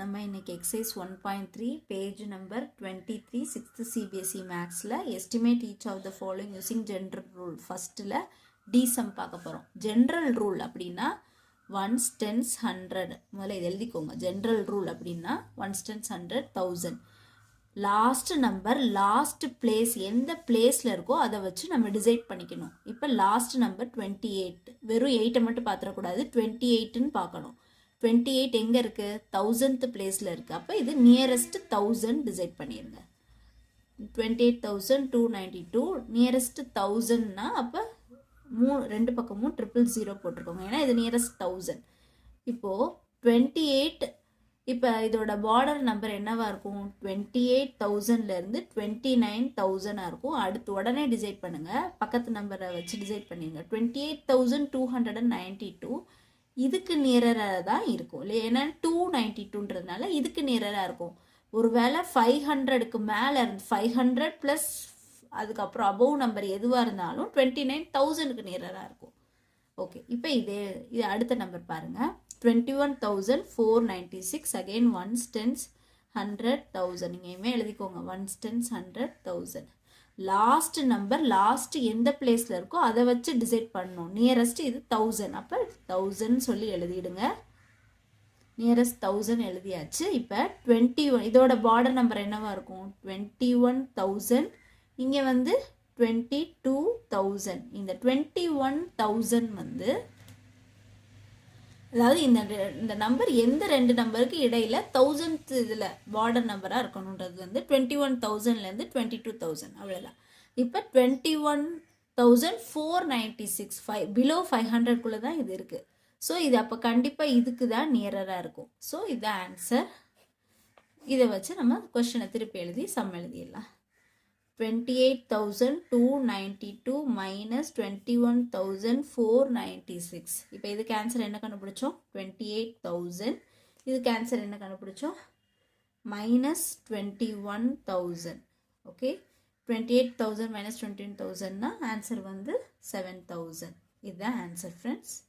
நம்ம இன்றைக்கி exercise one point three page number twenty three sixth C B S E மேக்ஸில் estimate each of the following using general rule ஃபஸ்ட்டில் டிசம் பார்க்க போகிறோம் ஜென்ரல் ரூல் அப்படின்னா ஒன்ஸ் டென்ஸ் ஹண்ட்ரட் முதல்ல இது எழுதிக்கோங்க. ஜென்ரல் ரூல் அப்படின்னா ones tens hundred thousand last number last place எந்த பிளேஸில் இருக்கோ அதை வச்சு நம்ம டிசைட் பண்ணிக்கணும். இப்போ லாஸ்ட் நம்பர் டுவெண்ட்டி எயிட் வெறும் எயிட்டை மட்டும் பார்த்துடக்கூடாது. டுவெண்ட்டி எயிட்டுன்னு பார்க்கணும். டுவெண்ட்டி எயிட் எங்கே இருக்குது தௌசண்ட் பிளேஸில் இருக்குது அப்போ இது நியரஸ்ட் தௌசண்ட் டிசைட் பண்ணிடுங்க twenty eight thousand two ninety two nearest தௌசண்ட்னா அப்போ மூ ரெண்டு பக்கமும் ட்ரிபிள் ஜீரோ போட்டிருக்கோங்க ஏன்னா இது நியரஸ்ட் தௌசண்ட் இப்போது டுவெண்ட்டி எயிட் இப்போ இதோட பார்டர் நம்பர் என்னவாக இருக்கும்? டுவெண்ட்டி எயிட் தௌசண்ட்லேருந்து டுவெண்ட்டி நைன் தௌசண்டாக இருக்கும். அடுத்து உடனே டிசைட் பண்ணுங்கள் பக்கத்து நம்பரை வச்சு டிசைட் பண்ணிடுங்க twenty eight thousand two hundred and ninety two இதுக்கு நியரராக தான் இருக்கும். இல்லை ஏன்னா டூ நைன்டி டூன்றதுனால இதுக்கு நியரராக இருக்கும். ஒருவேளை ஃபைவ் ஹண்ட்ரடுக்கு மேலே இருந்து ஃபைவ் ஹண்ட்ரட் ப்ளஸ் அதுக்கப்புறம் அபவ் நம்பர் எதுவாக இருந்தாலும் டுவெண்ட்டி நைன் தௌசண்ட்க்கு நியரராக இருக்கும். ஓகே இப்போ இதே இது அடுத்த நம்பர் பாருங்கள் twenty one thousand four ninety six again ones tens hundred thousand நீங்கள் எழுதிக்கோங்க. Ones tens hundred thousand last number last எந்த பிளேஸில் இருக்கோ அதை வச்சு டிசைட் பண்ணணும். நியரஸ்ட் இது தௌசண்ட் அப்போ தௌசண்ட் சொல்லி எழுதிடுங்க. நியரஸ்ட் தௌசண்ட் எழுதியாச்சு. இப்போ டுவெண்ட்டி ஒன் இதோட பார்டர் நம்பர் என்னவா இருக்கும்? டுவெண்ட்டி ஒன் தௌசண்ட் இங்கே வந்து டுவெண்ட்டி டூ தௌசண்ட் இந்த டுவெண்ட்டி ஒன் தௌசண்ட் வந்து அதாவது இந்த இந்த நம்பர் எந்த ரெண்டு நம்பருக்கு இடையில் தௌசண்ட் இதில் பார்டர் நம்பராக இருக்கணுன்றது வந்து டுவெண்ட்டி ஒன் தௌசண்ட்லேருந்து டுவெண்ட்டி டூ தௌசண்ட் அவ்வளோதான் இப்போ twenty one thousand four ninety six five below five ஹண்ட்ரட்குள்ளே தான் இது இருக்குது ஸோ இது அப்போ கண்டிப்பாக இதுக்கு தான் நியரராக இருக்கும். ஸோ இதுதான் ஆன்சர் இதை வச்சு நம்ம கொஷனை திருப்பி எழுதி சம் எழுதிடலாம். Twenty eight thousand two ninety two minus twenty one thousand four ninety six இப்போ இதுக்கு ஆன்சர் என்ன கண்டுபிடிச்சோம்? டுவெண்ட்டி எயிட் தௌசண்ட் இதுக்கு ஆன்சர் என்ன கண்டுபிடிச்சோம்? Minus twenty one thousand okay twenty eight thousand minus answer வந்து செவன் தௌசண்ட் இதுதான் ஆன்சர் ஃப்ரெண்ட்ஸ்